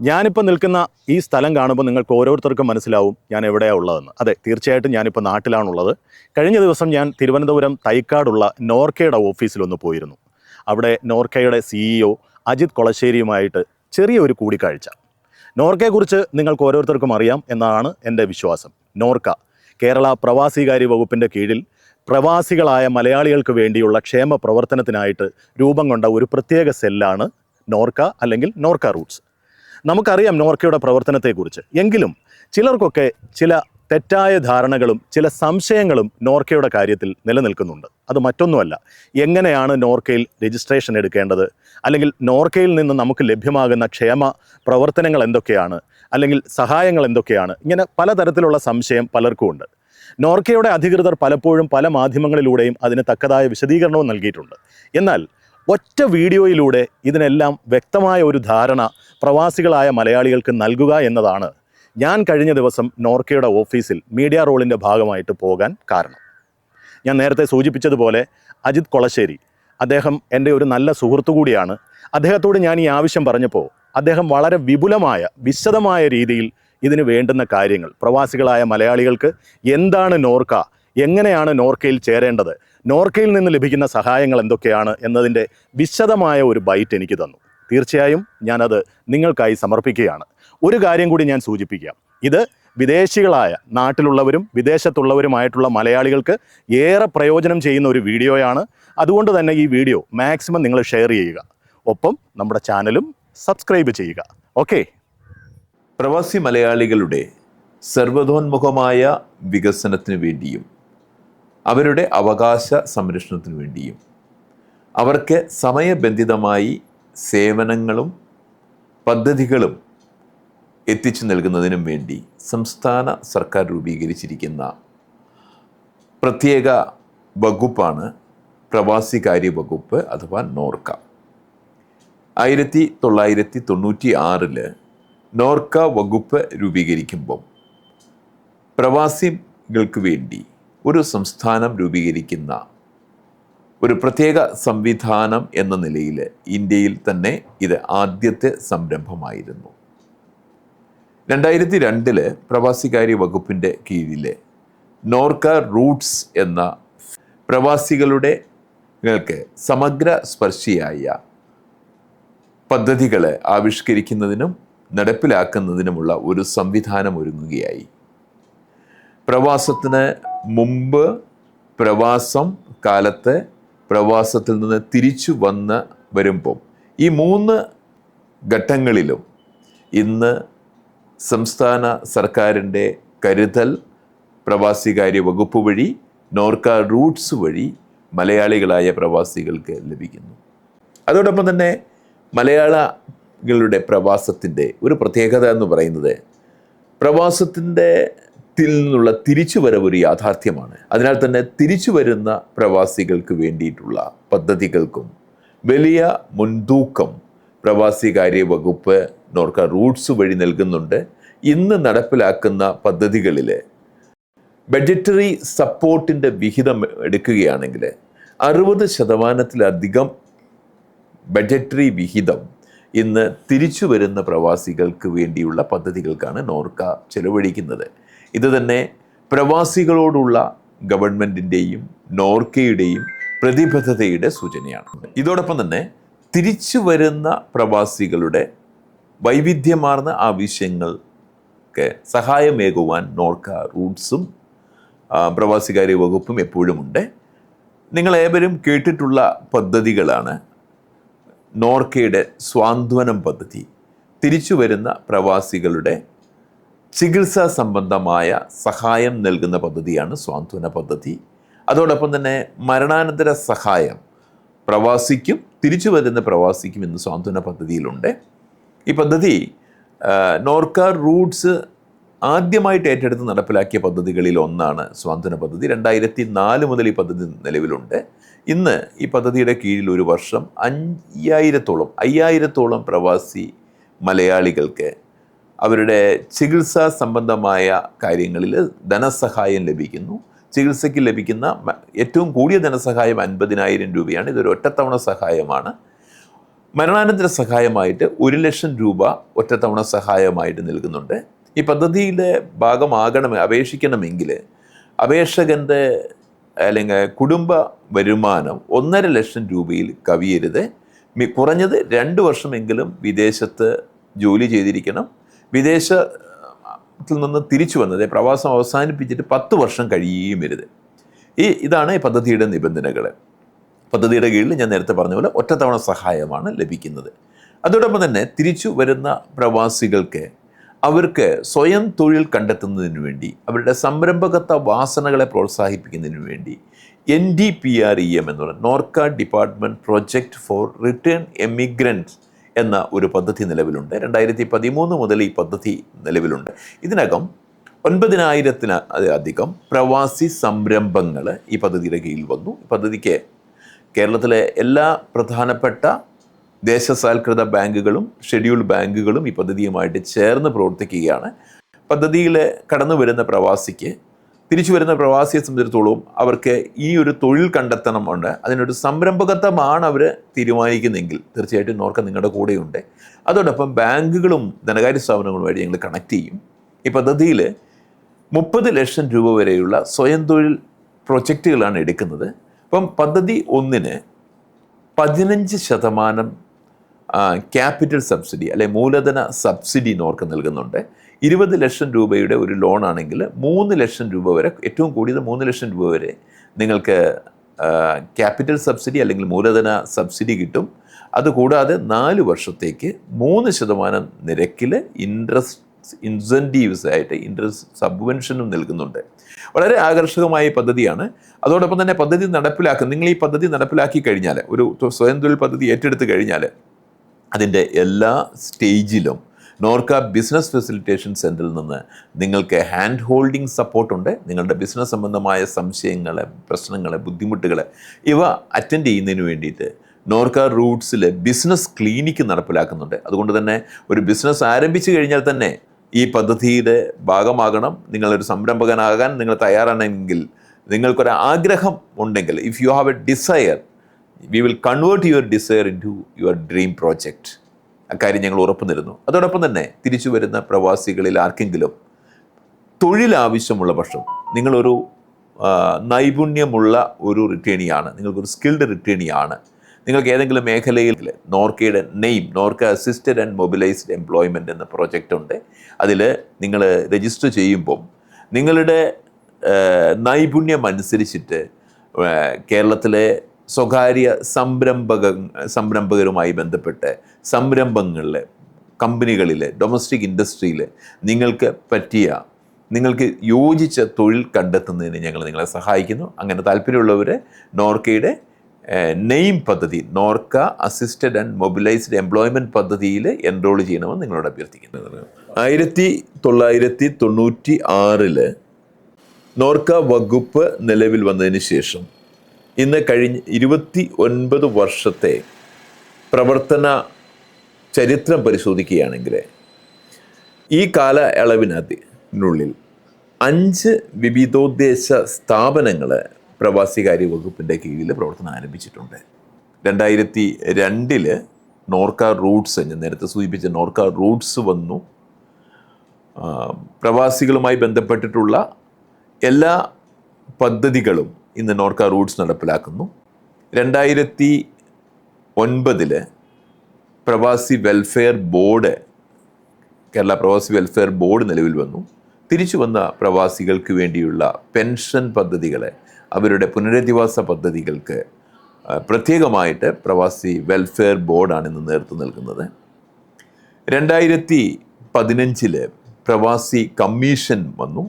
ഞാനിപ്പോൾ നിൽക്കുന്ന ഈ സ്ഥലം കാണുമ്പോൾ നിങ്ങൾക്ക് ഓരോരുത്തർക്കും മനസ്സിലാവും ഞാൻ എവിടെയാണ് ഉള്ളതെന്ന്. അതെ തീർച്ചയായിട്ടും ഞാനിപ്പോൾ നാട്ടിലാണുള്ളത്. കഴിഞ്ഞ ദിവസം ഞാൻ തിരുവനന്തപുരം തൈക്കാടുള്ള നോർക്കയുടെ ഓഫീസിലൊന്ന് പോയിരുന്നു. അവിടെ നോർക്കയുടെ സിഇഒ അജിത് കൊളശ്ശേരിയുമായിട്ട് ചെറിയൊരു കൂടിക്കാഴ്ച. നോർക്കയെക്കുറിച്ച് നിങ്ങൾക്ക് ഓരോരുത്തർക്കും അറിയാം എന്നാണ് എന്റെ വിശ്വാസം. നോർക്ക കേരള പ്രവാസികാര്യ വകുപ്പിന്റെ കീഴിൽ പ്രവാസികളായ മലയാളികൾക്ക് വേണ്ടിയുള്ള ക്ഷേമ പ്രവർത്തനത്തിനായിട്ട് രൂപം കൊണ്ട ഒരു പ്രത്യേക സെല്ലാണ് നോർക്ക അല്ലെങ്കിൽ നോർക്ക റൂട്ട്സ്. നമുക്കറിയാം നോർക്കയുടെ പ്രവർത്തനത്തെക്കുറിച്ച്. എങ്കിലും ചിലർക്കൊക്കെ ചില തെറ്റായ ധാരണകളും ചില സംശയങ്ങളും നോർക്കയുടെ കാര്യത്തിൽ നിലനിൽക്കുന്നുണ്ട്. അത് മറ്റൊന്നുമല്ല. എങ്ങനെയാണ് നോർക്കയിൽ രജിസ്ട്രേഷൻ എടുക്കേണ്ടത്? അല്ലെങ്കിൽ നോർക്കയിൽ നിന്ന് നമുക്ക് ലഭ്യമാകുന്ന ക്ഷേമ പ്രവർത്തനങ്ങൾ എന്തൊക്കെയാണ്? അല്ലെങ്കിൽ സഹായങ്ങൾ എന്തൊക്കെയാണ്? ഇങ്ങനെ പലതരത്തിലുള്ള സംശയം പലർക്കുമുണ്ട് നോർക്കയുടെ അധികൃതർ പലപ്പോഴും പല മാധ്യമങ്ങളിലൂടെയും അതിന് തക്കതായ വിശദീകരണവും നൽകിയിട്ടുണ്ട്. എന്നാൽ ഒറ്റ വീഡിയോയിലൂടെ ഇതിനെല്ലാം വ്യക്തമായ ഒരു ധാരണ പ്രവാസികളായ മലയാളികൾക്ക് നൽകുക എന്നതാണ് ഞാൻ കഴിഞ്ഞ ദിവസം നോർക്കയുടെ ഓഫീസിൽ മീഡിയ റോളിന്റെ ഭാഗമായിട്ട് പോകാൻ കാരണം. ഞാൻ നേരത്തെ സൂചിപ്പിച്ചതുപോലെ അജിത് കൊളശ്ശേരി അദ്ദേഹം എന്റെ ഒരു നല്ല സുഹൃത്തു കൂടിയാണ്. അദ്ദേഹത്തോട് ഞാൻ ഈ ആവശ്യം പറഞ്ഞപ്പോൾ അദ്ദേഹം വളരെ വിപുലമായ വിശദമായ രീതിയിൽ ഇതിന് വേണ്ടുന്ന കാര്യങ്ങൾ പ്രവാസികളായ മലയാളികൾക്ക് എന്താണ് നോർക്ക എങ്ങനെയാണ് നോർക്കയിൽ ചേരേണ്ടത്? നോർക്കയിൽ നിന്ന് ലഭിക്കുന്ന സഹായങ്ങൾ എന്തൊക്കെയാണ് എന്നതിന്റെ വിശദമായ ഒരു ബൈറ്റ് എനിക്ക് തന്നു. തീർച്ചയായും ഞാനത് നിങ്ങൾക്കായി സമർപ്പിക്കുകയാണ്. ഒരു കാര്യം കൂടി ഞാൻ സൂചിപ്പിക്കാം. ഇത് വിദേശികളായ നാട്ടിലുള്ളവരും വിദേശത്തുള്ളവരുമായിട്ടുള്ള മലയാളികൾക്ക് ഏറെ പ്രയോജനം ചെയ്യുന്ന ഒരു വീഡിയോയാണ്. അതുകൊണ്ട് തന്നെ ഈ വീഡിയോ മാക്സിമം നിങ്ങൾ ഷെയർ ചെയ്യുക. ഒപ്പം നമ്മുടെ ചാനലും സബ്സ്ക്രൈബ് ചെയ്യുക. ഓക്കെ? പ്രവാസി മലയാളികളുടെ സർവതോന്മുഖമായ വികസനത്തിന് വേണ്ടിയും അവരുടെ അവകാശ സംരക്ഷണത്തിന് വേണ്ടിയും. അവർക്ക് സമയബന്ധിതമായി സേവനങ്ങളും പദ്ധതികളും എത്തിച്ചു നൽകുന്നതിനും വേണ്ടി സംസ്ഥാന സർക്കാർ രൂപീകരിച്ചിരിക്കുന്ന പ്രത്യേക വകുപ്പാണ് പ്രവാസികാര്യ വകുപ്പ് അഥവാ നോർക്ക. ആയിരത്തി തൊള്ളായിരത്തി തൊണ്ണൂറ്റി ആറിൽ നോർക്ക വകുപ്പ് രൂപീകരിക്കുമ്പം പ്രവാസികൾക്ക് വേണ്ടി ഒരു സംസ്ഥാനം രൂപീകരിക്കുന്ന ഒരു പ്രത്യേക സംവിധാനം എന്ന നിലയിൽ ഇന്ത്യയിൽ തന്നെ ഇത് ആദ്യത്തെ സംരംഭമായിരുന്നു. രണ്ടായിരത്തി രണ്ടിൽ പ്രവാസികാര്യ വകുപ്പിന്റെ കീഴിലെ നോർക്ക റൂട്ട്സ് എന്ന പ്രവാസികളുടെ സമഗ്ര സ്പർശിയായ പദ്ധതികളെ ആവിഷ്കരിക്കുന്നതിനും നടപ്പിലാക്കുന്നതിനുമുള്ള ഒരു സംവിധാനം ഒരുങ്ങുകയായി. പ്രവാസത്തിന് മുമ്പ് പ്രവാസം കാലത്ത് പ്രവാസത്തിൽ നിന്ന് തിരിച്ചു വന്ന് വരുമ്പം ഈ മൂന്ന് ഘട്ടങ്ങളിലും ഇന്ന് സംസ്ഥാന സർക്കാരിന്റെ കരുതൽ പ്രവാസികാര്യ വകുപ്പ് വഴി നോർക്ക റൂട്ട്സ് വഴി മലയാളികളായ പ്രവാസികൾക്ക് ലഭിക്കുന്നു. അതോടൊപ്പം തന്നെ മലയാളികളുടെ പ്രവാസത്തിന്റെ ഒരു പ്രത്യേകത എന്ന് പറയുന്നത് പ്രവാസത്തിന്റെ ത്തിൽ നിന്നുള്ള തിരിച്ചുവരവ് ഒരു യാഥാർത്ഥ്യമാണ്. അതിനാൽ തന്നെ തിരിച്ചു വരുന്ന പ്രവാസികൾക്ക് വേണ്ടിയിട്ടുള്ള പദ്ധതികൾക്കും വലിയ മുൻതൂക്കം പ്രവാസികാര്യ വകുപ്പ് നോർക്ക റൂട്ട്സ് വഴി നൽകുന്നുണ്ട്. ഇന്ന് നടപ്പിലാക്കുന്ന പദ്ധതികളിൽ ബഡ്ജറ്ററി സപ്പോർട്ടിന്റെ വിഹിതം എടുക്കുകയാണെങ്കിൽ അറുപത് ശതമാനത്തിലധികം ബഡ്ജറ്ററി വിഹിതം ഇന്ന് തിരിച്ചു വരുന്ന പ്രവാസികൾക്ക് വേണ്ടിയുള്ള പദ്ധതികൾക്കാണ് നോർക്ക ചെലവഴിക്കുന്നത്. ഇത് തന്നെ പ്രവാസികളോടുള്ള ഗവൺമെന്റിന്റെയും നോർക്കയുടെയും പ്രതിബദ്ധതയുടെ സൂചനയാണ്. ഇതോടൊപ്പം തന്നെ തിരിച്ചു വരുന്ന പ്രവാസികളുടെ വൈവിധ്യമാർന്ന ആവശ്യങ്ങൾക്ക് സഹായമേകുവാൻ നോർക്ക റൂട്ട്സും പ്രവാസികാര്യ വകുപ്പും എപ്പോഴുമുണ്ട്. നിങ്ങളേവരും കേട്ടിട്ടുള്ള പദ്ധതികളാണ് നോർക്കയുടെ സ്വാന്ത്വനം പദ്ധതി. തിരിച്ചു വരുന്ന പ്രവാസികളുടെ ചികിത്സാ സംബന്ധമായ സഹായം നൽകുന്ന പദ്ധതിയാണ് സ്വാന്ത്വന പദ്ധതി. അതോടൊപ്പം തന്നെ മരണാനന്തര സഹായം പ്രവാസിക്കും തിരിച്ചു വരുന്ന പ്രവാസിക്കും ഇന്ന് സ്വാന്ത്വന പദ്ധതിയിലുണ്ട്. ഈ പദ്ധതി നോർക്ക റൂട്ട്സ് ആദ്യമായിട്ട് ഏറ്റെടുത്ത് നടപ്പിലാക്കിയ പദ്ധതികളിൽ ഒന്നാണ് സ്വാന്തന പദ്ധതി. രണ്ടായിരത്തി നാല് മുതൽ ഈ പദ്ധതി നിലവിലുണ്ട്. ഇന്ന് ഈ പദ്ധതിയുടെ കീഴിൽ ഒരു വർഷം അയ്യായിരത്തോളം അയ്യായിരത്തോളം പ്രവാസി മലയാളികൾക്ക് അവരുടെ ചികിത്സാ സംബന്ധമായ കാര്യങ്ങളിൽ ധനസഹായം ലഭിക്കുന്നു. ചികിത്സയ്ക്ക് ലഭിക്കുന്ന ഏറ്റവും കൂടിയ ധനസഹായം അൻപതിനായിരം രൂപയാണ്. ഇതൊരു ഒറ്റത്തവണ സഹായമാണ്. മരണാനന്തര സഹായമായിട്ട് ഒരു ലക്ഷം രൂപ ഒറ്റത്തവണ സഹായമായിട്ട് നൽകുന്നുണ്ട്. ഈ പദ്ധതിയിലെ ഭാഗമാകണം അപേക്ഷിക്കണമെങ്കിൽ അപേക്ഷകന്റെ അല്ലെങ്കിൽ കുടുംബ വരുമാനം ഒന്നര ലക്ഷം രൂപയിൽ കവിയരുത്. കുറഞ്ഞത് രണ്ട് വർഷമെങ്കിലും വിദേശത്ത് ജോലി ചെയ്തിരിക്കണം. വിദേശത്തിൽ നിന്ന് തിരിച്ചു വന്നത്. പ്രവാസം അവസാനിപ്പിച്ചിട്ട് പത്ത് വർഷം കഴിയുകയും വരുത്. ഈ ഇതാണ് ഈ പദ്ധതിയുടെ നിബന്ധനകൾ. പദ്ധതിയുടെ കീഴിൽ ഞാൻ നേരത്തെ പറഞ്ഞ പോലെ ഒറ്റത്തവണ സഹായമാണ് ലഭിക്കുന്നത്. അതോടൊപ്പം തന്നെ തിരിച്ചു വരുന്ന പ്രവാസികൾക്ക് അവർക്ക് സ്വയം തൊഴിൽ കണ്ടെത്തുന്നതിന് വേണ്ടി അവരുടെ സംരംഭകത്വ വാസനകളെ പ്രോത്സാഹിപ്പിക്കുന്നതിന് വേണ്ടി N D P R E M എന്ന് പറയുന്നത് Norka department project for return emigrant എന്ന ഒരു പദ്ധതി നിലവിലുണ്ട്. രണ്ടായിരത്തി പതിമൂന്ന് മുതൽ ഈ പദ്ധതി നിലവിലുണ്ട്. ഇതിനകം ഒൻപതിനായിരത്തിന് അധികം പ്രവാസി സംരംഭങ്ങൾ ഈ പദ്ധതിയുടെ കീഴിൽ വന്നു. പദ്ധതിക്ക് കേരളത്തിലെ എല്ലാ പ്രധാനപ്പെട്ട ദേശസാൽകൃത ബാങ്കുകളും ഷെഡ്യൂൾഡ് ബാങ്കുകളും ഈ പദ്ധതിയുമായിട്ട് ചേർന്ന് പ്രവർത്തിക്കുകയാണ്. പദ്ധതിയിൽ കടന്നു വരുന്ന പ്രവാസിക്ക് തിരിച്ചു വരുന്ന പ്രവാസിയെ സംബന്ധിച്ചിടത്തോളം അവർക്ക് ഈ ഒരു തൊഴിൽ കണ്ടെത്തണമുണ്ട് അതിനൊരു സംരംഭകത്വമാണ് അവർ തീരുമാനിക്കുന്നതെങ്കിൽ തീർച്ചയായിട്ടും നോർക്ക നിങ്ങളുടെ കൂടെയുണ്ട്. അതോടൊപ്പം ബാങ്കുകളും ധനകാര്യ സ്ഥാപനങ്ങളും വഴി ഞങ്ങൾ കണക്ട് ചെയ്യും. ഈ പദ്ധതിയിൽ മുപ്പത് ലക്ഷം രൂപ വരെയുള്ള സ്വയം തൊഴിൽ പ്രൊജക്റ്റുകളാണ് എടുക്കുന്നത്. അപ്പം പദ്ധതി ഒന്നിന് പതിനഞ്ച് ശതമാനം ക്യാപിറ്റൽ സബ്സിഡി അല്ലെ മൂലധന സബ്സിഡി നോർക്ക് നൽകുന്നുണ്ട്. ഇരുപത് ലക്ഷം രൂപയുടെ ഒരു ലോൺ ആണെങ്കിൽ മൂന്ന് ലക്ഷം രൂപ വരെ ഏറ്റവും കൂടിയത് മൂന്ന് ലക്ഷം രൂപ വരെ നിങ്ങൾക്ക് ക്യാപിറ്റൽ സബ്സിഡി അല്ലെങ്കിൽ മൂലധന സബ്സിഡി കിട്ടും. അതുകൂടാതെ നാല് വർഷത്തേക്ക് മൂന്ന് ശതമാനം നിരക്കിൽ ഇൻട്രസ്റ്റ് ഇൻസെന്റീവ്സ് ആയിട്ട് ഇൻട്രസ്റ്റ് സബ്വെൻഷനും നൽകുന്നുണ്ട്. വളരെ ആകർഷകമായ പദ്ധതിയാണ്. അതോടൊപ്പം തന്നെ പദ്ധതി നടപ്പിലാക്കുക നിങ്ങൾ ഈ പദ്ധതി നടപ്പിലാക്കി കഴിഞ്ഞാൽ ഒരു സ്വയം തൊഴിൽ പദ്ധതി ഏറ്റെടുത്ത് കഴിഞ്ഞാൽ അതിന്റെ എല്ലാ സ്റ്റേജിലും നോർക്ക ബിസിനസ് ഫെസിലിറ്റേഷൻ സെന്ററിൽ നിന്ന് നിങ്ങൾക്ക് ഹാൻഡ് ഹോൾഡിംഗ് സപ്പോർട്ടുണ്ട് നിങ്ങളുടെ ബിസിനസ് സംബന്ധമായ സംശയങ്ങളെ പ്രശ്നങ്ങളെ ബുദ്ധിമുട്ടുകൾ ഇവ അറ്റൻഡ് ചെയ്യുന്നതിന് വേണ്ടിയിട്ട് നോർക്ക റൂട്ട്സിൽ ബിസിനസ് ക്ലിനിക്ക് നടപ്പിലാക്കുന്നുണ്ട്. അതുകൊണ്ട് തന്നെ ഒരു ബിസിനസ് ആരംഭിച്ചു കഴിഞ്ഞാൽ തന്നെ ഈ പദ്ധതിയുടെ ഭാഗമാകണം. നിങ്ങളൊരു സംരംഭകനാകാൻ നിങ്ങൾ തയ്യാറാണെങ്കിൽ നിങ്ങൾക്കൊരു ആഗ്രഹം ഉണ്ടെങ്കിൽ if you have a desire we will convert your desire into your dream project അക്കാര്യം ഞങ്ങൾ ഉറപ്പു തരുന്നു അതോടൊപ്പം തന്നെ തിരിച്ചു വരുന്ന പ്രവാസികളിൽ ആർക്കെങ്കിലും തൊഴിൽ ആവശ്യമുള്ള പക്ഷം നിങ്ങളൊരു നൈപുണ്യമുള്ള ഒരു റിട്ടേണിയാണ് നിങ്ങൾക്കൊരു സ്കിൽഡ് റിട്ടേണിയാണ് നിങ്ങൾക്ക് ഏതെങ്കിലും മേഖലയിൽ നോർക്കയുടെ name Norka assisted and mobilised employment എന്ന പ്രോജക്റ്റ് ഉണ്ട്. അതിൽ നിങ്ങൾ രജിസ്റ്റർ ചെയ്യുമ്പം നിങ്ങളുടെ നൈപുണ്യം അനുസരിച്ചിട്ട് കേരളത്തിലെ സ്വകാര്യ സംരംഭക സംരംഭകരുമായി ബന്ധപ്പെട്ട് സംരംഭങ്ങളിൽ കമ്പനികളിൽ ഡൊമസ്റ്റിക് ഇൻഡസ്ട്രിയിൽ നിങ്ങൾക്ക് പറ്റിയ നിങ്ങൾക്ക് യോജിച്ച തൊഴിൽ കണ്ടെത്തുന്നതിന് ഞങ്ങൾ നിങ്ങളെ സഹായിക്കുന്നു. അങ്ങനെ താല്പര്യമുള്ളവർ നോർക്കയുടെ നെയിം പദ്ധതി Norka assisted and mobilised employment പദ്ധതിയിൽ എൻറോൾ ചെയ്യണമെന്ന് നിങ്ങളോട് അഭ്യർത്ഥിക്കുന്നത് ആയിരത്തി തൊള്ളായിരത്തി തൊണ്ണൂറ്റി ആറിൽ നോർക്ക വകുപ്പ് നിലവിൽ വന്നതിന് ശേഷം ഇന്ന് കഴിഞ്ഞ് ഇരുപത്തി ഒൻപത് വർഷത്തെ പ്രവർത്തന ചരിത്രം പരിശോധിക്കുകയാണെങ്കിൽ ഈ കാലയളവിനകത്തിനുള്ളിൽ അഞ്ച് വിവിധോദ്ദേശ സ്ഥാപനങ്ങൾ പ്രവാസികാര്യ വകുപ്പിന്റെ കീഴിൽ പ്രവർത്തനം ആരംഭിച്ചിട്ടുണ്ട്. രണ്ടായിരത്തി രണ്ടിൽ നോർക്ക റൂട്ട്സ് ഞാൻ നേരത്തെ സൂചിപ്പിച്ച നോർക്ക റൂട്ട്സ് വന്നു. പ്രവാസികളുമായി ബന്ധപ്പെട്ടിട്ടുള്ള എല്ലാ പദ്ധതികളും ഇന്ന് നോർക്ക റൂട്ട്സ് നടപ്പിലാക്കുന്നു. രണ്ടായിരത്തി ഒൻപതിൽ പ്രവാസി വെൽഫെയർ ബോർഡ് കേരള പ്രവാസി വെൽഫെയർ ബോർഡ് നിലവിൽ വന്നു. തിരിച്ചു വന്ന പ്രവാസികൾക്ക് വേണ്ടിയുള്ള പെൻഷൻ പദ്ധതികളെ അവരുടെ പുനരധിവാസ പദ്ധതികൾക്ക് പ്രത്യേകമായിട്ട് പ്രവാസി വെൽഫെയർ ബോർഡാണ് ഇന്ന് നേതൃത്വം നൽകുന്നത്. രണ്ടായിരത്തി പതിനഞ്ചിൽ പ്രവാസി കമ്മീഷൻ വന്നു.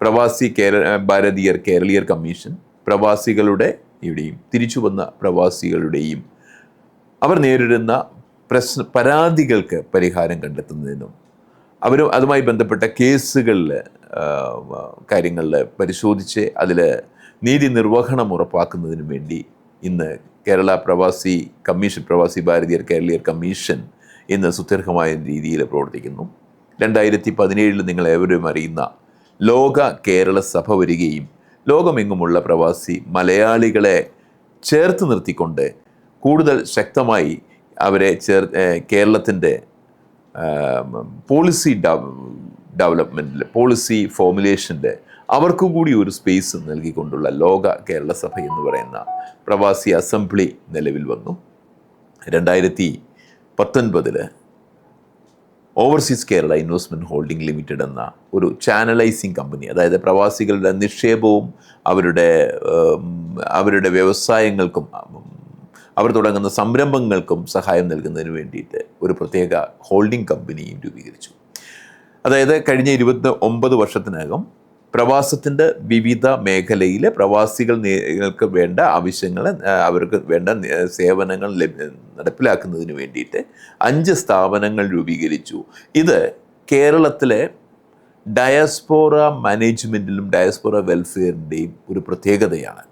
പ്രവാസി കേര ഭാരതീയർ കേരളീയർ കമ്മീഷൻ. പ്രവാസികളുടെ ഇവിടെയും തിരിച്ചു വന്ന പ്രവാസികളുടെയും അവർ നേരിടുന്ന പ്രശ്ന പരാതികൾക്ക് പരിഹാരം കണ്ടെത്തുന്നതിനും അവർ അതുമായി ബന്ധപ്പെട്ട കേസുകളിൽ കാര്യങ്ങളിൽ പരിശോധിച്ച് അതിൽ നീതി നിർവഹണം ഉറപ്പാക്കുന്നതിനും വേണ്ടി ഇന്ന് കേരള പ്രവാസി കമ്മീഷൻ പ്രവാസി ഭാരതീയർ കേരളീയർ കമ്മീഷൻ ഇന്ന് സുദീർഘമായ രീതിയിൽ പ്രവർത്തിക്കുന്നു. രണ്ടായിരത്തി പതിനേഴിൽ നിങ്ങൾ ഏവരും അറിയുന്ന ലോക കേരള സഭ വരികയും ലോകമെങ്ങുമുള്ള പ്രവാസി മലയാളികളെ ചേർത്ത് നിർത്തിക്കൊണ്ട് കൂടുതൽ ശക്തമായി അവരെ ചേർ കേരളത്തിന്റെ പോളിസി ഡെവലപ്മെന്റിൽ പോളിസി ഫോമുലേഷന്റെ അവർക്കും കൂടി ഒരു സ്പേസ് നൽകിക്കൊണ്ടുള്ള ലോക കേരള സഭ എന്ന് പറയുന്ന പ്രവാസി അസംബ്ലി നിലവിൽ വന്നു. രണ്ടായിരത്തി പത്തൊൻപതിൽ overseas Kerala investment holding limited എന്ന ഒരു ചാനലൈസിങ് കമ്പനി അതായത് പ്രവാസികളുടെ നിക്ഷേപവും അവരുടെ അവരുടെ വ്യവസായങ്ങൾക്കും അവർ തുടങ്ങുന്ന സംരംഭങ്ങൾക്കും സഹായം നൽകുന്നതിന് വേണ്ടിയിട്ട് ഒരു പ്രത്യേക ഹോൾഡിംഗ് കമ്പനിയും രൂപീകരിച്ചു. അതായത് കഴിഞ്ഞ ഇരുപത്തി ഒമ്പത് വർഷത്തിനകം പ്രവാസത്തിന്റെ വിവിധ മേഖലയിലെ പ്രവാസികൾക്ക് വേണ്ട ആവശ്യങ്ങൾ അവർക്ക് വേണ്ട സേവനങ്ങൾ നടപ്പിലാക്കുന്നതിന് വേണ്ടിയിട്ട് അഞ്ച് സ്ഥാപനങ്ങൾ രൂപീകരിച്ചു. ഇത് കേരളത്തിലെ ഡയസ്പോറ മാനേജ്മെന്റിലും ഡയസ്പോറ വെൽഫെയറിന്റെയും ഒരു പ്രത്യേകതയാണ്.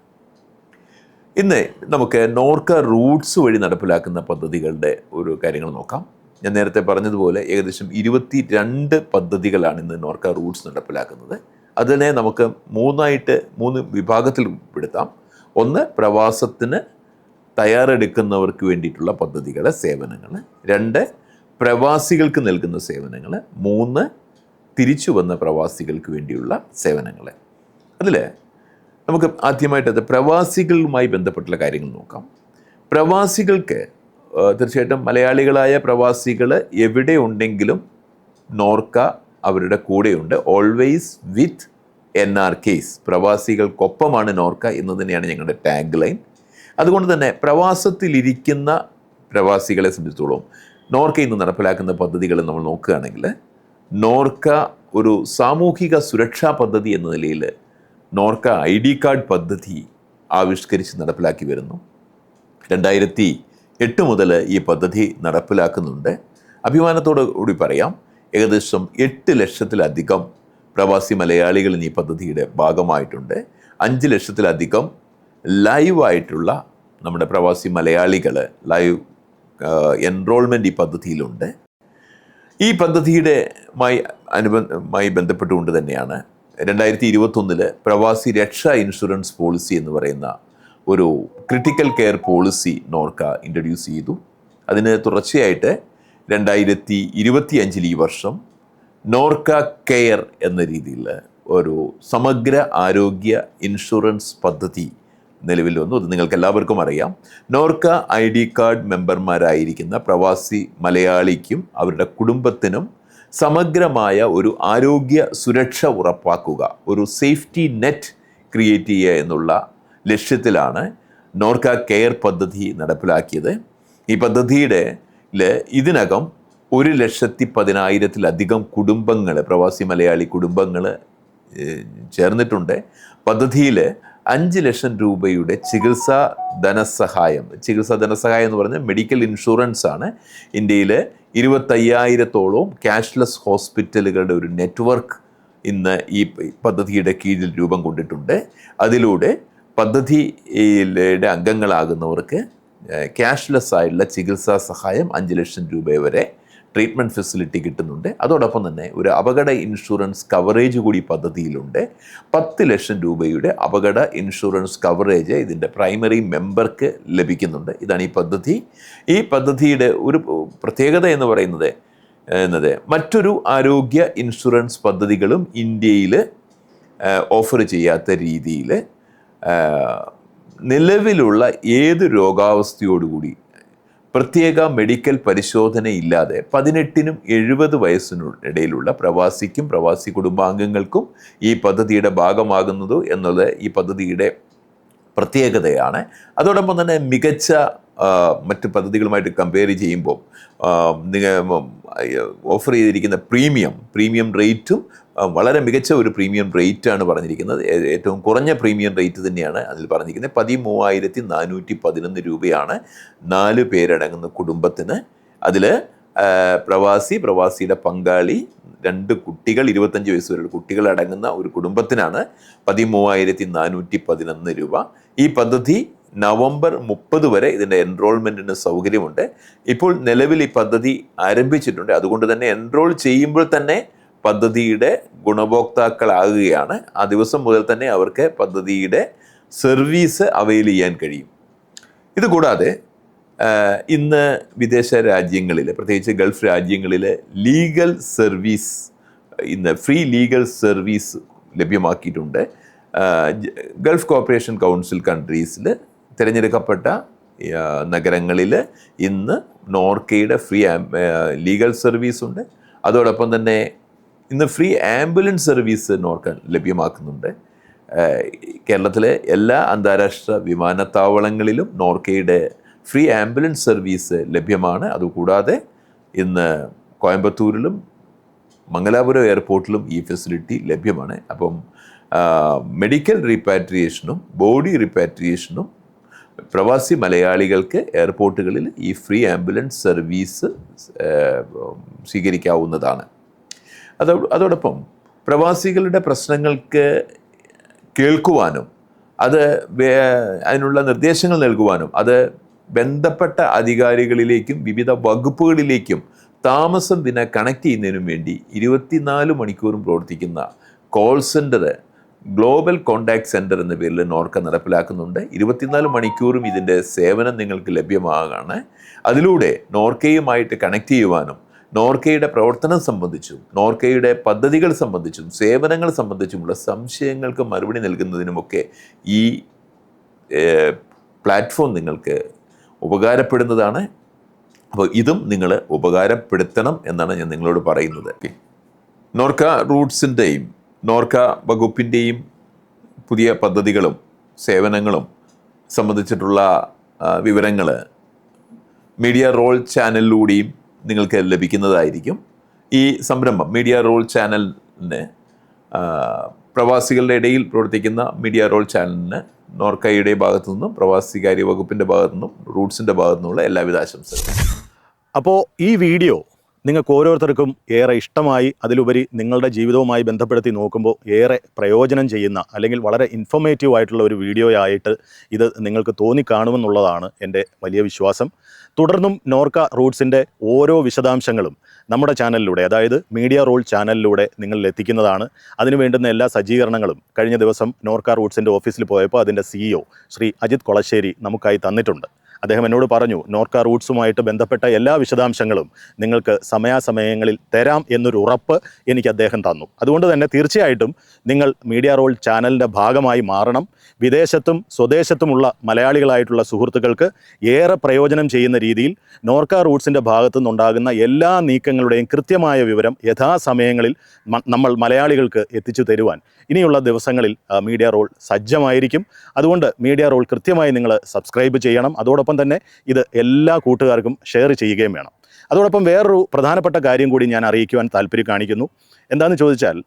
ഇന്ന് നമുക്ക് നോർക്ക റൂട്ട്സ് വഴി നടപ്പിലാക്കുന്ന പദ്ധതികളുടെ ഒരു കാര്യങ്ങൾ നോക്കാം. ഞാൻ നേരത്തെ പറഞ്ഞതുപോലെ ഏകദേശം ഇരുപത്തി രണ്ട് പദ്ധതികളാണ് ഇന്ന് നോർക്ക റൂട്ട്സ് നടപ്പിലാക്കുന്നത്. അതിനെ നമുക്ക് മൂന്നായിട്ട് മൂന്ന് വിഭാഗത്തിൽ പെടുത്താം. ഒന്ന് പ്രവാസത്തിന് തയ്യാറെടുക്കുന്നവർക്ക് വേണ്ടിയിട്ടുള്ള പദ്ധതികൾ സേവനങ്ങൾ രണ്ട് പ്രവാസികൾക്ക് നൽകുന്ന സേവനങ്ങൾ മൂന്ന് തിരിച്ചു വന്ന പ്രവാസികൾക്ക് വേണ്ടിയുള്ള സേവനങ്ങൾ അതിൽ നമുക്ക് ആദ്യമായിട്ടത് പ്രവാസികളുമായി ബന്ധപ്പെട്ടുള്ള കാര്യങ്ങൾ നോക്കാം. പ്രവാസികൾക്ക് തീർച്ചയായിട്ടും മലയാളികളായ പ്രവാസികൾ എവിടെ ഉണ്ടെങ്കിലും നോർക്ക അവരുടെ കൂടെയുണ്ട്. Always with N R Ks പ്രവാസികൾക്കൊപ്പമാണ് Norka എന്ന് തന്നെയാണ് ഞങ്ങളുടെ ടാഗ് ലൈൻ അതുകൊണ്ട് തന്നെ പ്രവാസത്തിലിരിക്കുന്ന പ്രവാസികളെ സംബന്ധിച്ചോളം നോർക്ക ഇന്ന് നടപ്പിലാക്കുന്ന പദ്ധതികൾ നമ്മൾ നോക്കുകയാണെങ്കിൽ നോർക്ക ഒരു സാമൂഹിക സുരക്ഷാ പദ്ധതി എന്ന നിലയിൽ നോർക്ക ഐ ഡി കാർഡ് പദ്ധതി ആവിഷ്കരിച്ച് നടപ്പിലാക്കി വരുന്നു. രണ്ടായിരത്തി എട്ട് മുതൽ ഈ പദ്ധതി നടപ്പിലാക്കുന്നുണ്ട്. അഭിമാനത്തോടു കൂടി പറയാം ഏകദേശം എട്ട് ലക്ഷത്തിലധികം പ്രവാസി മലയാളികൾ ഈ പദ്ധതിയുടെ ഭാഗമായിട്ടുണ്ട്. അഞ്ച് ലക്ഷത്തിലധികം ലൈവായിട്ടുള്ള നമ്മുടെ പ്രവാസി മലയാളികൾ ലൈവ് എൻറോൾമെന്റ് ഈ പദ്ധതിയിലുണ്ട്. ഈ പദ്ധതിയുടെ മായി അനുബന്ധമായി ബന്ധപ്പെട്ടുകൊണ്ട് തന്നെയാണ് രണ്ടായിരത്തി ഇരുപത്തൊന്നിൽ പ്രവാസി രക്ഷാ ഇൻഷുറൻസ് പോളിസി എന്ന് പറയുന്ന ഒരു critical care policy NORKA introduce ചെയ്തു. അതിന് തുടർച്ചയായിട്ട് രണ്ടായിരത്തി ഇരുപത്തി അഞ്ചിൽ ഈ വർഷം നോർക്ക കെയർ എന്ന രീതിയിൽ ഒരു സമഗ്ര ആരോഗ്യ ഇൻഷുറൻസ് പദ്ധതി നിലവിൽ വന്നു. അത് നിങ്ങൾക്ക് എല്ലാവർക്കും അറിയാം. നോർക്ക ഐ ഡി കാർഡ് മെമ്പർമാരായിരിക്കുന്ന പ്രവാസി മലയാളിക്കും അവരുടെ കുടുംബത്തിനും സമഗ്രമായ ഒരു ആരോഗ്യ സുരക്ഷ ഉറപ്പാക്കുക ഒരു സേഫ്റ്റി നെറ്റ് ക്രിയേറ്റ് ചെയ്യുക എന്നുള്ള ലക്ഷ്യത്തിലാണ് നോർക്ക കെയർ പദ്ധതി നടപ്പിലാക്കിയത്. ഈ പദ്ധതിയുടെ ഇതിനകം ഒരു ലക്ഷത്തി പതിനായിരത്തിലധികം കുടുംബങ്ങൾ പ്രവാസി മലയാളി കുടുംബങ്ങൾ ചേർന്നിട്ടുണ്ട്. പദ്ധതിയിൽ അഞ്ച് ലക്ഷം രൂപയുടെ ചികിത്സാ ധനസഹായം ചികിത്സാ ധനസഹായം എന്ന് പറഞ്ഞാൽ മെഡിക്കൽ ഇൻഷുറൻസ് ആണ്. ഇന്ത്യയിൽ ഇരുപത്തയ്യായിരത്തോളം ക്യാഷ്ലെസ് ഹോസ്പിറ്റലുകളുടെ ഒരു നെറ്റ്വർക്ക് ഇന്ന് ഈ പദ്ധതിയുടെ കീഴിൽ രൂപം കൊണ്ടിട്ടുണ്ട്. അതിലൂടെ പദ്ധതിയുടെ അംഗങ്ങളാകുന്നവർക്ക് ക്യാഷ്ലെസ് ആയിട്ടുള്ള ചികിത്സാ സഹായം അഞ്ച് ലക്ഷം രൂപ വരെ ട്രീറ്റ്മെന്റ് ഫെസിലിറ്റി കിട്ടുന്നുണ്ട്. അതോടൊപ്പം തന്നെ ഒരു അപകട ഇൻഷുറൻസ് കവറേജ് കൂടി പദ്ധതിയിലുണ്ട്. പത്ത് ലക്ഷം രൂപയുടെ അപകട ഇൻഷുറൻസ് കവറേജ് ഇതിന്റെ പ്രൈമറി മെമ്പർക്ക് ലഭിക്കുന്നുണ്ട്. ഇതാണ് ഈ പദ്ധതി. ഈ പദ്ധതിയുടെ ഒരു പ്രത്യേകത എന്ന് പറയുന്നത് എന്നത് മറ്റൊരു ആരോഗ്യ ഇൻഷുറൻസ് പദ്ധതികളും ഇന്ത്യയിൽ ഓഫർ ചെയ്യാത്ത രീതിയിൽ നിലവിലുള്ള ഏത് രോഗാവസ്ഥയോടുകൂടി? പ്രത്യേക മെഡിക്കൽ പരിശോധനയില്ലാതെ പതിനെട്ടിനും എഴുപത് വയസ്സിനിടയിലുള്ള പ്രവാസിക്കും പ്രവാസി കുടുംബാംഗങ്ങൾക്കും ഈ പദ്ധതിയുടെ ഭാഗമാകുന്നത് എന്നുള്ളത് ഈ പദ്ധതിയുടെ പ്രത്യേകതയാണ്. അതോടൊപ്പം തന്നെ മികച്ച മറ്റ് പദ്ധതികളുമായിട്ട് കമ്പയർ ചെയ്യുമ്പോൾ ഓഫർ ചെയ്തിരിക്കുന്ന പ്രീമിയം പ്രീമിയം റേറ്റും വളരെ മികച്ച ഒരു പ്രീമിയം റേറ്റ് ആണ് പറഞ്ഞിരിക്കുന്നത് ഏറ്റവും കുറഞ്ഞ പ്രീമിയം റേറ്റ് തന്നെയാണ് അതിൽ പറഞ്ഞിരിക്കുന്നത്. പതിമൂവായിരത്തി നാനൂറ്റി പതിനൊന്ന് രൂപയാണ് നാല് പേരടങ്ങുന്ന കുടുംബത്തിന്. അതിൽ പ്രവാസി പ്രവാസിയുടെ പങ്കാളി രണ്ട് കുട്ടികൾ ഇരുപത്തഞ്ച് വയസ്സ് വരെയുള്ള കുട്ടികൾ അടങ്ങുന്ന ഒരു കുടുംബത്തിനാണ് പതിമൂവായിരത്തി നാനൂറ്റി പതിനൊന്ന് രൂപ. ഈ പദ്ധതി നവംബർ മുപ്പത് വരെ ഇതിന്റെ എൻറോൾമെന്റിന് സൗകര്യമുണ്ട്. ഇപ്പോൾ നിലവിൽ ഈ പദ്ധതി ആരംഭിച്ചിട്ടുണ്ട്. അതുകൊണ്ട് തന്നെ എൻറോൾ ചെയ്യുമ്പോൾ തന്നെ പദ്ധതിയുടെ ഗുണഭോക്താക്കളാകുകയാണ്. ആ ദിവസം മുതൽ തന്നെ അവർക്ക് പദ്ധതിയുടെ സർവീസ് അവൈൽ ചെയ്യാൻ കഴിയും. ഇതുകൂടാതെ ഇന്ന് വിദേശ രാജ്യങ്ങളിൽ പ്രത്യേകിച്ച് ഗൾഫ് രാജ്യങ്ങളിൽ ലീഗൽ സർവീസ് ഇന്ന് ഫ്രീ ലീഗൽ സർവീസ് ലഭ്യമാക്കിയിട്ടുണ്ട്. ഗൾഫ് കോർപ്പറേഷൻ കൗൺസിൽ കൺട്രീസിൽ തിരഞ്ഞെടുക്കപ്പെട്ട നഗരങ്ങളിൽ ഇന്ന് നോർക്കയുടെ ഫ്രീ ലീഗൽ സർവീസ് ഉണ്ട്. അതോടൊപ്പം തന്നെ ഇന്ന് ഫ്രീ ആംബുലൻസ് സർവീസ് നോർക്ക ലഭ്യമാക്കുന്നുണ്ട്. കേരളത്തിലെ എല്ലാ അന്താരാഷ്ട്ര വിമാനത്താവളങ്ങളിലും നോർക്കയുടെ ഫ്രീ ആംബുലൻസ് സർവീസ് ലഭ്യമാണ്. അതുകൂടാതെ ഇന്ന് കോയമ്പത്തൂരിലും മംഗലാപുരം എയർപോർട്ടിലും ഈ ഫെസിലിറ്റി ലഭ്യമാണ്. അപ്പം മെഡിക്കൽ റീപാട്രിയേഷനും ബോഡി റീപാട്രിയേഷനും പ്രവാസി മലയാളികൾക്ക് എയർപോർട്ടുകളിൽ ഈ ഫ്രീ ആംബുലൻസ് സർവീസ് സ്വീകരിക്കാവുന്നതാണ്. അതോ അതോടൊപ്പം പ്രവാസികളുടെ പ്രശ്നങ്ങൾക്ക് കേൾക്കുവാനും അത് അതിനുള്ള നിർദ്ദേശങ്ങൾ നൽകുവാനും അത് ബന്ധപ്പെട്ട അധികാരികളിലേക്കും വിവിധ വകുപ്പുകളിലേക്കും താമസം ദിന കണക്ട് ചെയ്യുന്നതിനും വേണ്ടി ഇരുപത്തിനാല് മണിക്കൂറും പ്രവർത്തിക്കുന്ന call centre global contact centre എന്ന പേരിൽ നോർക്ക നടപ്പിലാക്കുന്നുണ്ട്. ഇരുപത്തിനാല് മണിക്കൂറും ഇതിന്റെ സേവനം നിങ്ങൾക്ക് ലഭ്യമാകാണ് അതിലൂടെ നോർക്കയുമായിട്ട് കണക്ട് ചെയ്യുവാനും നോർക്കയുടെ പ്രവർത്തനം സംബന്ധിച്ചും നോർക്കയുടെ പദ്ധതികൾ സംബന്ധിച്ചും സേവനങ്ങൾ സംബന്ധിച്ചുമുള്ള സംശയങ്ങൾക്ക് മറുപടി നൽകുന്നതിനുമൊക്കെ ഈ പ്ലാറ്റ്ഫോം നിങ്ങൾക്ക് ഉപകാരപ്പെടുന്നതാണ്. അപ്പോൾ ഇതും നിങ്ങൾ ഉപകാരപ്പെടുത്തണം എന്നാണ് ഞാൻ നിങ്ങളോട് പറയുന്നത്. നോർക്ക റൂട്ട്സിന്റെയും നോർക്ക വകുപ്പിന്റെയും പുതിയ പദ്ധതികളും സേവനങ്ങളും സംബന്ധിച്ചിട്ടുള്ള വിവരങ്ങൾ മീഡിയ റോൾ ചാനലിലൂടെയും നിങ്ങൾക്ക് ലഭിക്കുന്നതായിരിക്കും. ഈ സംരംഭം മീഡിയ റോൾ ചാനലിന് പ്രവാസികളുടെ ഇടയിൽ പ്രവർത്തിക്കുന്ന മീഡിയ റോൾ ചാനലിന് നോർക്കയുടെ ഭാഗത്തു നിന്നും പ്രവാസികാര്യ വകുപ്പിന്റെ ഭാഗത്തു നിന്നും റൂട്ട്സിന്റെ ഭാഗത്തു നിന്നുള്ള എല്ലാവിധ ആശംസകളും. അപ്പോൾ ഈ വീഡിയോ നിങ്ങൾക്ക് ഓരോരുത്തർക്കും ഏറെ ഇഷ്ടമായി അതിലുപരി നിങ്ങളുടെ ജീവിതവുമായി ബന്ധപ്പെടുത്തി നോക്കുമ്പോൾ ഏറെ പ്രയോജനം ചെയ്യുന്ന അല്ലെങ്കിൽ വളരെ ഇൻഫോർമേറ്റീവ് ആയിട്ടുള്ള ഒരു വീഡിയോ ആയിട്ട് ഇത് നിങ്ങൾക്ക് തോന്നിക്കാണുമെന്നുള്ളതാണ് എന്റെ വലിയ വിശ്വാസം. തുടർന്നും നോർക്ക റൂട്ട്സിന്റെ ഓരോ വിശദാംശങ്ങളും നമ്മുടെ ചാനലിലൂടെ അതായത് മീഡിയ റോൾ ചാനലിലൂടെ നിങ്ങളിൽ എത്തിക്കുന്നതാണ്. അതിനു വേണ്ടുന്ന എല്ലാ സജ്ജീകരണങ്ങളും കഴിഞ്ഞ ദിവസം നോർക്ക റൂട്ട്സിന്റെ ഓഫീസിൽ പോയപ്പോൾ അതിന്റെ സിഇഒ ശ്രീ അജിത് കൊളശ്ശേരി നമുക്കായി തന്നിട്ടുണ്ട്. അദ്ദേഹം എന്നോട് പറഞ്ഞു നോർക്ക റൂട്ട്സുമായിട്ട് ബന്ധപ്പെട്ട എല്ലാ വിശദാംശങ്ങളും നിങ്ങൾക്ക് സമയാസമയങ്ങളിൽ തരാം എന്നൊരു ഉറപ്പ് എനിക്ക് അദ്ദേഹം തന്നു. അതുകൊണ്ട് തന്നെ തീർച്ചയായിട്ടും നിങ്ങൾ മീഡിയ റോൾ ചാനലിന്റെ ഭാഗമായി മാറണം. വിദേശത്തും സ്വദേശത്തുമുള്ള മലയാളികളായിട്ടുള്ള സുഹൃത്തുക്കൾക്ക് ഏറെ പ്രയോജനം ചെയ്യുന്ന രീതിയിൽ നോർക്ക റൂട്ട്സിന്റെ ഭാഗത്തു നിന്നുണ്ടാകുന്ന എല്ലാ നീക്കങ്ങളുടെയും കൃത്യമായ വിവരം യഥാസമയങ്ങളിൽ നമ്മൾ മലയാളികൾക്ക് എത്തിച്ചു തരുവാൻ ഇനിയുള്ള ദിവസങ്ങളിൽ മീഡിയ റോൾ സജ്ജമായിരിക്കും. അതുകൊണ്ട് മീഡിയ റോൾ കൃത്യമായി നിങ്ങൾ സബ്സ്ക്രൈബ് ചെയ്യണം. അതോടൊപ്പം തന്നെ ഇത് എല്ലാ കൂട്ടുകാർക്കും ഷെയർ ചെയ്യുകയും വേണം. അതോടൊപ്പം വേറൊരു പ്രധാനപ്പെട്ട കാര്യം കൂടി ഞാൻ അറിയിക്കുവാൻ താല്പര്യം കാണിക്കുന്നു. എന്താണെന്ന് ചോദിച്ചാൽ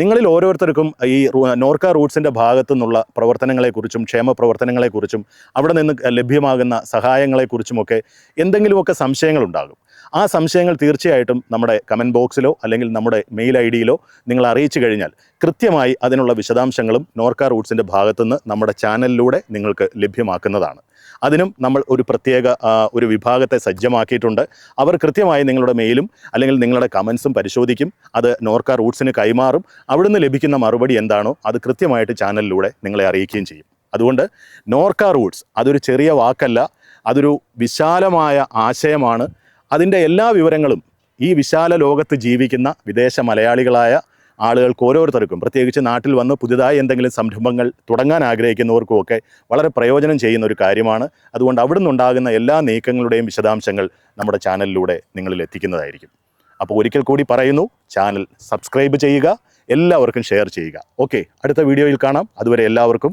നിങ്ങളിൽ ഓരോരുത്തർക്കും ഈ നോർക്ക റൂട്ട്സിന്റെ ഭാഗത്തു നിന്നുള്ള പ്രവർത്തനങ്ങളെക്കുറിച്ചും ക്ഷേമ പ്രവർത്തനങ്ങളെക്കുറിച്ചും അവിടെ നിന്ന് ലഭ്യമാകുന്ന സഹായങ്ങളെക്കുറിച്ചുമൊക്കെ എന്തെങ്കിലുമൊക്കെ സംശയങ്ങളുണ്ടാകും. ആ സംശയങ്ങൾ തീർച്ചയായിട്ടും നമ്മുടെ കമന്റ് ബോക്സിലോ അല്ലെങ്കിൽ നമ്മുടെ മെയിൽ ഐ ഡിയിലോ നിങ്ങൾ അറിയിച്ചു കഴിഞ്ഞാൽ കൃത്യമായി അതിനുള്ള വിശദാംശങ്ങളും നോർക്ക റൂട്ട്സിന്റെ ഭാഗത്തുനിന്ന് നമ്മുടെ ചാനലിലൂടെ നിങ്ങൾക്ക് ലഭ്യമാക്കുന്നതാണ്. അതിനും നമ്മൾ ഒരു പ്രത്യേക ഒരു വിഭാഗത്തെ സജ്ജമാക്കിയിട്ടുണ്ട്. അവർ കൃത്യമായി നിങ്ങളുടെ മെയിലും അല്ലെങ്കിൽ നിങ്ങളുടെ കമൻസും പരിശോധിക്കും. അത് നോർക്ക റൂട്ട്സിന് കൈമാറും. അവിടുന്ന് ലഭിക്കുന്ന മറുപടി എന്താണോ അത് കൃത്യമായിട്ട് ചാനലിലൂടെ നിങ്ങളെ അറിയിക്കുകയും ചെയ്യും. അതുകൊണ്ട് നോർക്ക റൂട്ട്സ് അതൊരു ചെറിയ വാക്കല്ല. അതൊരു വിശാലമായ ആശയമാണ്. അതിന്റെ എല്ലാ വിവരങ്ങളും ഈ വിശാല ലോകത്ത് ജീവിക്കുന്ന വിദേശ മലയാളികളായ ആളുകൾക്ക് ഓരോരുത്തർക്കും പ്രത്യേകിച്ച് നാട്ടിൽ വന്ന് പുതിയതായി എന്തെങ്കിലും സംരംഭങ്ങൾ തുടങ്ങാൻ ആഗ്രഹിക്കുന്നവർക്കുമൊക്കെ വളരെ പ്രയോജനം ചെയ്യുന്ന ഒരു കാര്യമാണ്. അതുകൊണ്ട് അവിടെ ഉണ്ടാകുന്ന എല്ലാ നീക്കങ്ങളുടെയും വിശദാംശങ്ങൾ നമ്മുടെ ചാനലിലൂടെ നിങ്ങളിൽ എത്തിക്കുന്നതായിരിക്കും. അപ്പോൾ ഒരിക്കൽ കൂടി പറയുന്നു ചാനൽ സബ്സ്ക്രൈബ് ചെയ്യുക എല്ലാവർക്കും ഷെയർ ചെയ്യുക. ഓക്കെ അടുത്ത വീഡിയോയിൽ കാണാം. അതുവരെ എല്ലാവർക്കും